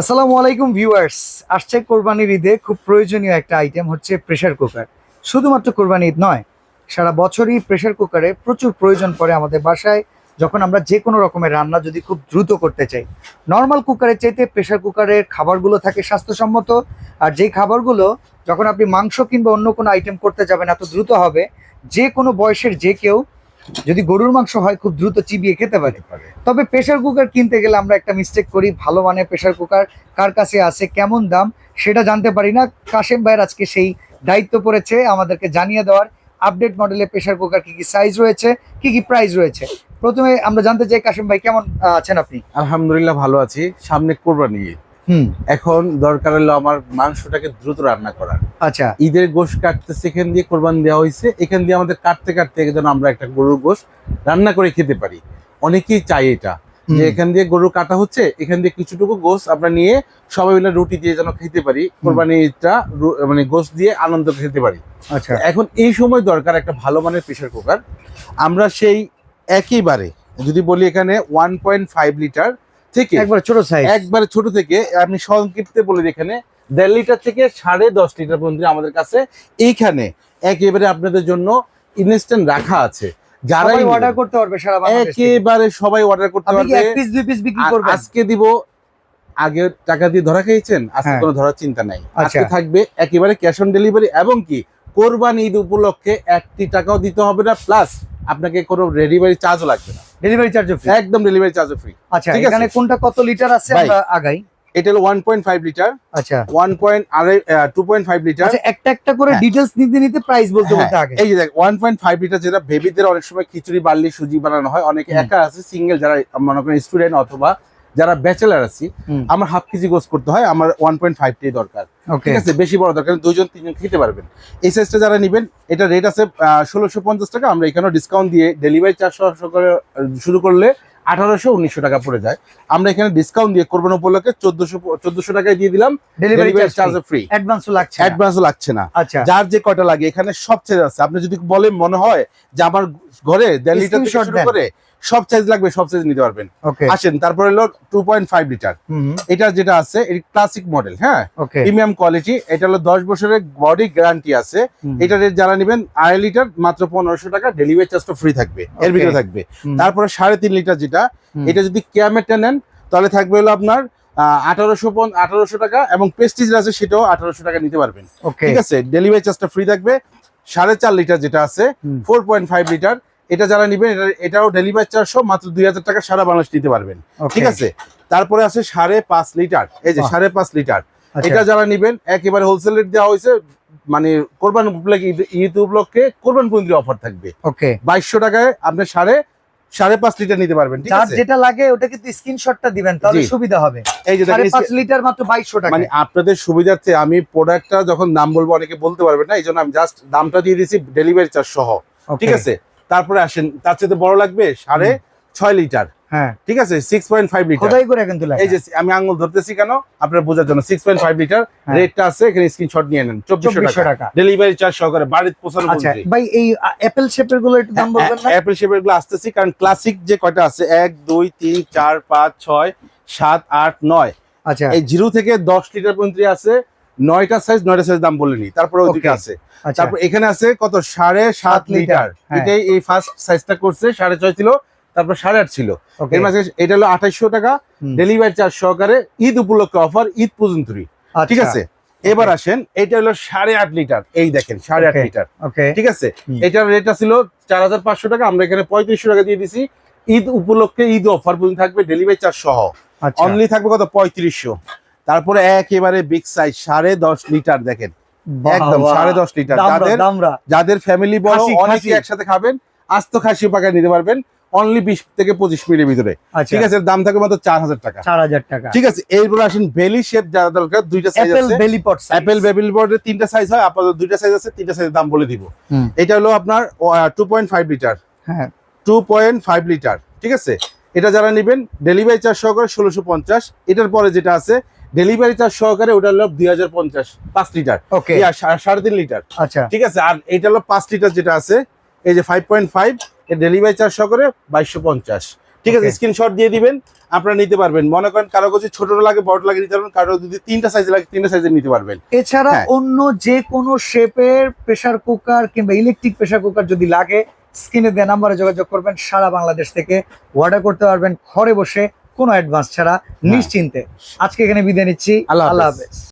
আসসালামু আলাইকুম ভিউয়ার্স। আসছে কোরবানির ঈদে খুব প্রয়োজনীয় একটা আইটেম হচ্ছে প্রেসার কুকার শুধুমাত্র কোরবানি ঈদ নয়, সারা বছরই প্রেসার কুকারে প্রচুর প্রয়োজন পড়ে আমাদের বাসায়। যখন আমরা যে কোনো রকমের রান্না যদি খুব দ্রুত করতে চাই নর্মাল কুকারের চাইতে প্রেসার কুকারের খাবারগুলো থাকে স্বাস্থ্যসম্মত। আর যেই খাবারগুলো যখন আপনি মাংস কিংবা অন্য কোনো আইটেম করতে যাবেন, এত দ্রুত হবে যে কোনো বয়সের যে কেউ যদি গরুর মাংস হয়, খুব দ্রুত চিবিয়ে খেতে পারে। তবে প্রেসার কুকার কিনতে গেলে আমরা একটা মিস্টেক করি, ভালো মানের প্রেসার কুকার কার কাছে আছে, কেমন দাম, সেটা জানতে পারি না। কাশেম ভাইয়ের আজকে সেই দায়িত্ব পড়েছে, আমাদেরকে জানিয়ে দেওয়ার। আপডেট মডেলের প্রেসার কুকার কি কি সাইজ রয়েছে, কি কি প্রাইস রয়েছে। প্রথমে আমরা জানতে চাই, কাশেম ভাই, কেমন আছেন আপনি? আলহামদুলিল্লাহ ভালো আছি। সামনে কোরবানি এখন দরকার হলো আমার মাংসটাকে দ্রুত রান্না করার। আচ্ছা। ঈদের গোশ কাটতেছে এখান দিয়ে কোরবান দেওয়া হয়েছে এখান দিয়ে আমাদের কাটতে কাটতে যেন আমরা একটা গরুর গোশ রান্না করে খেতে পারি। অনেকেই চাই এটা যে এখান দিয়ে গরু কাটা হচ্ছে এখান দিয়ে কিছুটুকু গোশ আমরা নিয়ে সবাই মিলে রুটি দিয়ে যেন খেতে পারি কোরবানি ঈদটা মানে গোশ দিয়ে আনন্দ খেতে পারি। আচ্ছা। এখন এই সময় দরকার একটা ভালো মানের প্রেশার কুকার। আমরা সেই একইবারে যদি বলি এখানে ওয়ান পয়েন্ট ফাইভ লিটার থেকে? একবার ছোট সাইজ একবারে ছোট থেকে সংক্ষিপ্তে বলে এখানে দেড় লিটার থেকে সাড়ে দশ লিটার পর্যন্ত আমাদের কাছে এইখানে একেবারে আপনাদের জন্য ইনস্ট্যান্ট রাখা আছে। যারা সবাই অর্ডার করতে পারবে সারা একেবারে সবাই অর্ডার করতে পারবে। এক পিস দুই পিস বিক্রি আর করবেন? আজকে দিব আগে টাকা দিয়ে ধরা খেয়েছেন? আজকে হ্যাঁ। কোনো ধরার চিন্তা নাই। আচ্ছা। আজকে থাকবে একেবারে ক্যাশ অন ডেলিভারি এবং কি? কোরবানি ঈদ উপলক্ষে একটি টাকাও দিতে হবে না প্লাস আপনাকে কোনো ডেলিভারি চার্জও লাগবে না। ডেলিভারি চার্জ ফ্রি একদম ডেলিভারি চার্জও ফ্রি আচ্ছা ঠিক আছে। এখানে কোনটা কত লিটার আছে আমরা আগাই? এটা হলো ফাইভ লিটার আচ্ছা। লিটার আচ্ছা একটা একটা করে হ্যাঁ। নিতে নিতে প্রাইস বলতে হ্যাঁ, বলতে আগে এই যে দেখ লিটার যেটা বেবিদের অনেক সময় খিচুড়ি বার্লি সুজি বানানো হয় অনেকে। একা আছে সিঙ্গেল যারা মনে করেন স্টুডেন্ট অথবা যারা ব্যাচেলার আছি আমার হাফ কেজি গোস করতে হয় আমার ওয়ান পয়েন্ট ফাইভটাই দরকার। ঠিক আছে? বেশি বড় দরকার দুইজন তিনজন খেতে পারবেন। এই সাইজটা যারা নেবেন এটা রেট আছে ষোলোশো পঞ্চাশ টাকা। আমরা এখানেও ডিসকাউন্ট দিয়ে ডেলিভারি চারশো করে শুরু করলে আঠারোশো উনিশশো টাকা পড়ে যায়। আমরা এখানে ডিসকাউন্ট দিয়ে কোরবান উপলক্ষে চোদ্দশো চোদ্দশো টাকায় দিয়ে দিলাম ডেলিভারি চার্জ ফ্রি অ্যাডভান্সও লাগছে। অ্যাডভান্সও লাগছে না। আচ্ছা। যার যে কয়টা লাগে এখানে সব সাইজ আছে। আপনি যদি বলেন মনে হয় যে আমার ঘরে দেড় লিটার থেকে শুরু। করে সব সাইজ লাগবে সব সাইজ নিতে পারবেন। আসেন তারপরে হলো টু পয়েন্ট ফাইভ লিটার এটা যেটা আছে ক্লাসিক মডেল হ্যাঁ? প্রিমিয়াম কোয়ালিটি এটা হলো দশ বছরের বডি গ্যারান্টি আছে। এটা যারা নেবেন আড়াই লিটার মাত্র পনেরোশো টাকা ডেলিভারি চার্জটা ফ্রি থাকবে এর ভিতরে থাকবে। তারপরে সাড়ে তিন লিটার যেটা এটা যদি ক্যামেটটা নেন তাহলে থাকবে হলো আপনার আঠারোশো আঠারোশো টাকা এবং আছে সেটাও আঠারোশো টাকা নিতে পারবেন। ঠিক আছে? ডেলিভারি চার্জটা ফ্রি থাকবে। সাড়ে চার লিটার যেটা আছে ফোর পয়েন্ট ফাইভ লিটার এটা যারা নিবেন এটা এটাও ডেলিভারি চার্জও মাত্র দুই হাজার টাকা সারা বাংলাদেশ নিতে পারবেন। ঠিক আছে? তারপরে আছে সাড়ে পাঁচ লিটার। এই যে সাড়ে পাঁচ লিটার। আচ্ছা। এটা যারা নিবেন একেবারে হোলসেল রেট দেওয়া হয়েছে মানে কোরবান উপলক্ষে ঈদ- উপলক্ষে কোরবান পন্থী অফার থাকবে। ওকে বাইশশো টাকায় আপনি সাড়ে সাড়ে পাঁচ লিটার নিতে পারবেন ঠিক যার আছে? যেটা লাগে ওটা কিন্তু স্ক্রিনশটটা দিবেন তাহলে সুবিধা হবে। এই যে পাঁচ লিটার মাত্র বাইশশো টাকা মানে আপনাদের সুবিধার্থে আমি প্রোডাক্টটা যখন দাম বলব অনেকে বলতে পারবেন না এই জন্য আমি জাস্ট দামটা দিয়ে দিয়েছি ডেলিভারি চার্জ সহ। ঠিক আছে? তারপরে আসেন তার চেয়ে বড় লাগবে সাড়ে ছয় লিটার। হ্যাঁ। ঠিক আছে? Six point five litre. খোদাই করে কিন্তু এই যে আমি আঙুল ধরতেছি কেন? আপনার বোঝার জন্য। সিক্স পয়েন্ট ফাইভ লিটার হ্যাঁ। রেটটা আছে এখানে স্ক্রিনশট নিয়ে নেন। চব্বিশশো 2400 টাকা টাকা। ডেলিভারি চার্জ সহকারে বাড়িতে পৌঁছানো আচ্ছা ভাই এই অ্যাপেল শেপেরগুলো একটু দাম বলবেন না? অ্যাপেল শেপেরগুলো আসতেছি কারণ ক্লাসিক যে কয়টা আছে? এক দুই তিন চার পাঁচ ছয় সাত আট নয়। আচ্ছা। এই জিরো থেকে দশ লিটার পর্যন্ত আছে। নয়টা সাইজ নয়টা সাইজ দাম বলেনি তারপরে ওদিকে আছে। আচ্ছা। তারপর এখানে আছে কত? সাড়ে সাত লিটার, হ্যাঁ। এটাই এই ফার্স্ট সাইজটা করছে সাড়ে ছয় ছিল তারপর সাড়ে আট ছিল। এর মাঝে এটা হলো আঠাইশশো টাকা। ডেলিভারি চার্জ সহকারে ঈদ উপলক্ষে অফার ঈদ পর্যন্তই ঠিক আচ্ছা, আছে? এবার আসেন এটা হলো সাড়ে আট লিটার এই দেখেন সাড়ে আট লিটার ঠিক আছে। এটার রেটটা ছিল চার হাজার পাঁচশো টাকা আমরা এখানে পঁয়ত্রিশশো টাকা দিয়ে দিছি। ঈদ উপলক্ষে ঈদ অফার পর্যন্ত থাকবে ডেলিভারি চার্জ সহ। আচ্ছা। অনলি থাকবে কত? পঁয়ত্রিশশো। তারপরে একেবারে বিগ সাইজ সাড়ে দশ লিটার দেখেন। একদম সাড়ে দশ লিটার। যাদের যাদের ফ্যামিলি বড় অনেকে একসাথে খাবেন আস্ত খাসি পাকায় নিতে পারবেন অনলি বিশ থেকে পঁচিশ মিনিটের ভিতরে। আচ্ছা। ঠিক আছে দাম থাকবে মাত্র চার হাজার টাকা। চার হাজার টাকা। ঠিক আছে এরপর আসেন বেলি শেপ যারা দরকার দুইটা সাইজ আছে। বেলি পট অ্যাপেল বেবিল বোর্ডের তিনটা সাইজ হয় আপাতত দুইটা সাইজ আছে তিনটা সাইজের দাম বলে দিব। এটা হলো আপনার টু পয়েন্ট ফাইভ লিটার হ্যাঁ। টু পয়েন্ট ফাইভ লিটার ঠিক আছে? এটা যারা নেবেন ডেলিভারি চার্জ সহকারে ষোলোশো পঞ্চাশ। এটার পরে যেটা আছে ডেলিভারি চার্জ সহকারে ওটা হলো দুই হাজার পঞ্চাশ পাঁচ লিটার ওকে সাড়ে তিন লিটার আচ্ছা। ঠিক আছে? আর এটা হলো পাঁচ লিটার যেটা আছে এই যে ফাইভ পয়েন্ট ফাইভ এর ডেলিভারি চার্জ সহকারে বাইশশো পঞ্চাশ। ঠিক আছে. স্ক্রিনশট দিয়ে দিবেন আপনারা নিতে পারবেন। মনে করেন কারও কাছে ছোট লাগে বড় লাগে নিতে পারবেন কারও যদি তিনটা সাইজ লাগে তিনটা সাইজের নিতে পারবেন। এছাড়া হ্যাঁ। অন্য যে কোনো শেপের প্রেসার কুকার কিংবা ইলেকট্রিক প্রেসার কুকার যদি লাগে স্ক্রিনে দেওয়া নাম্বারে যোগাযোগ করবেন সারা বাংলাদেশ থেকে। অর্ডার করতে পারবেন ঘরে বসে কোনো অ্যাডভান্স ছাড়া নিশ্চিন্তে। আজকে এখানে বিদায় নিচ্ছি। আল্লাহ হাফেজ। আল্লাহ হাফেজ।